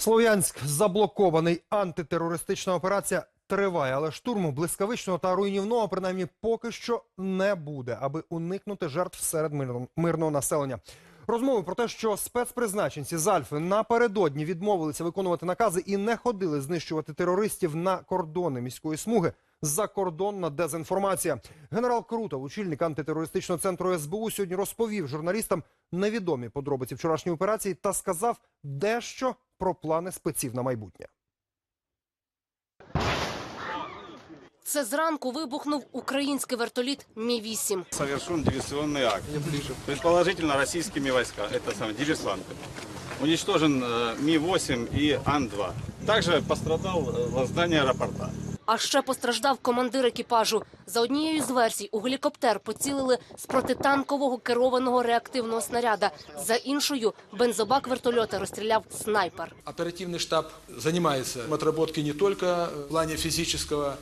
Слов'янськ заблокований. Антитерористична операція триває, але штурму блискавичного та руйнівного принаймні поки що не буде, аби уникнути жертв серед мирного, населення. Розмови про те, що спецпризначенці з Альфи напередодні відмовилися виконувати накази і не ходили знищувати терористів на кордони міської смуги. Закордонна дезінформація. Генерал Крутов, очільник антитерористичного центру СБУ, сьогодні розповів журналістам невідомі подробиці вчорашньої операції та сказав дещо про плани спеців на майбутнє. Це зранку вибухнув український вертоліт Мі-8. совершен диверсионный акт. Предположительно российскими войсками, это самое, диверсанты. Уничтожен э, Ми-8 и Ан-2. Также пострадал э, здание аэропорта. А ще постраждав командир екіпажу. За однією з версій у гелікоптер поцілили з протитанкового керованого реактивного снаряда. За іншою бензобак вертольота розстріляв снайпер. Оперативный штаб занимается отработкой не только в плане физического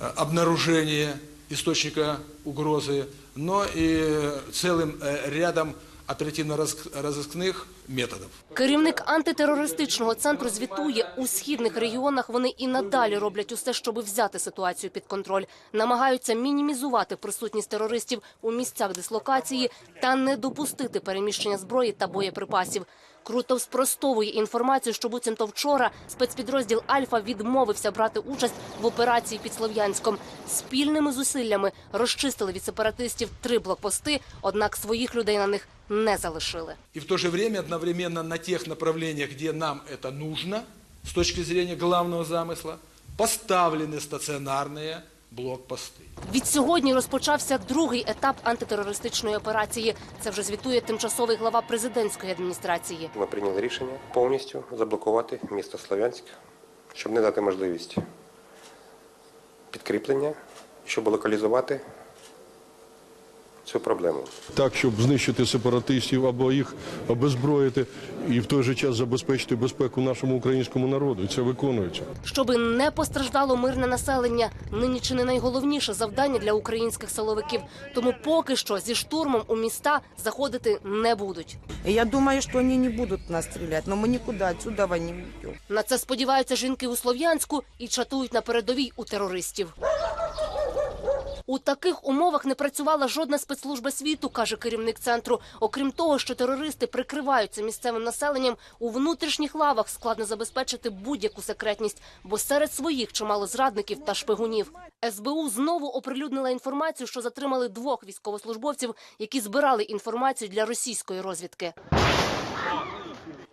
э, обнаружения источника угрозы, но и целым э, рядом оперативно-розыскных методов. Керівник антитерористичного центру звітує у східних регіонах. Вони і надалі роблять усе, щоб взяти ситуацію під контроль. Намагаються мінімізувати присутність терористів у місцях дислокації та не допустити переміщення зброї та боєприпасів. Крутов спростовує інформацію, що буцімто вчора спецпідрозділ Альфа відмовився брати участь в операції під Слов'янськом. Спільними зусиллями розчистили від сепаратистів три блокпости, однак своїх людей на них не залишили. И в то же время одновременно на тех направлениях, где нам это нужно, с точки зрения главного замысла, поставлены стационарные блокпосты. Від сьогодні розпочався другий етап антитерористичної операції. Це вже звітує тимчасовий глава президентської адміністрації. Ми прийняли рішення повністю заблокувати місто Слов'янськ, щоб не дати можливість підкріплення, щоб локалізувати цю проблему. так, щоб знищити сепаратистів або їх обезброїти і в той же час забезпечити безпеку нашому українському народу. І це виконується. Щоби не постраждало мирне населення, нині чи не найголовніше завдання для українських силовиків. Тому поки що зі штурмом у міста заходити не будуть. Я думаю, что они не будут нас стрелять, но мы никуда отсюда не уйдем. На це сподіваються жінки у Слов'янську і чатують на передовій у терористів. У таких умовах не працювала жодна спецслужба світу, каже керівник центру. Окрім того, що терористи прикриваються місцевим населенням, у внутрішніх лавах складно забезпечити будь-яку секретність, бо серед своїх чимало зрадників та шпигунів. СБУ знову оприлюднила інформацію, що затримали двох військовослужбовців, які збирали інформацію для російської розвідки.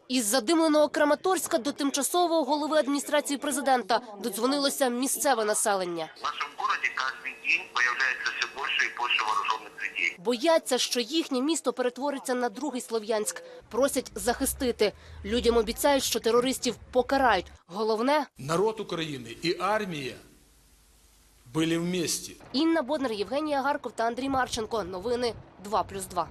Із задимленого Краматорська до тимчасового голови адміністрації президента додзвонилося місцеве населення В нашем городе каждый день появляется все больше и больше вооруженных людей. Бояться, що їхнє місто перетвориться на другий Слов'янськ. Просять захистити. Людям обіцяють, що терористів покарають. Головне Народ Украины и армия были вместе. Інна Боднар, Євгенія Гарков та Андрій Марченко. Новини 2+,2.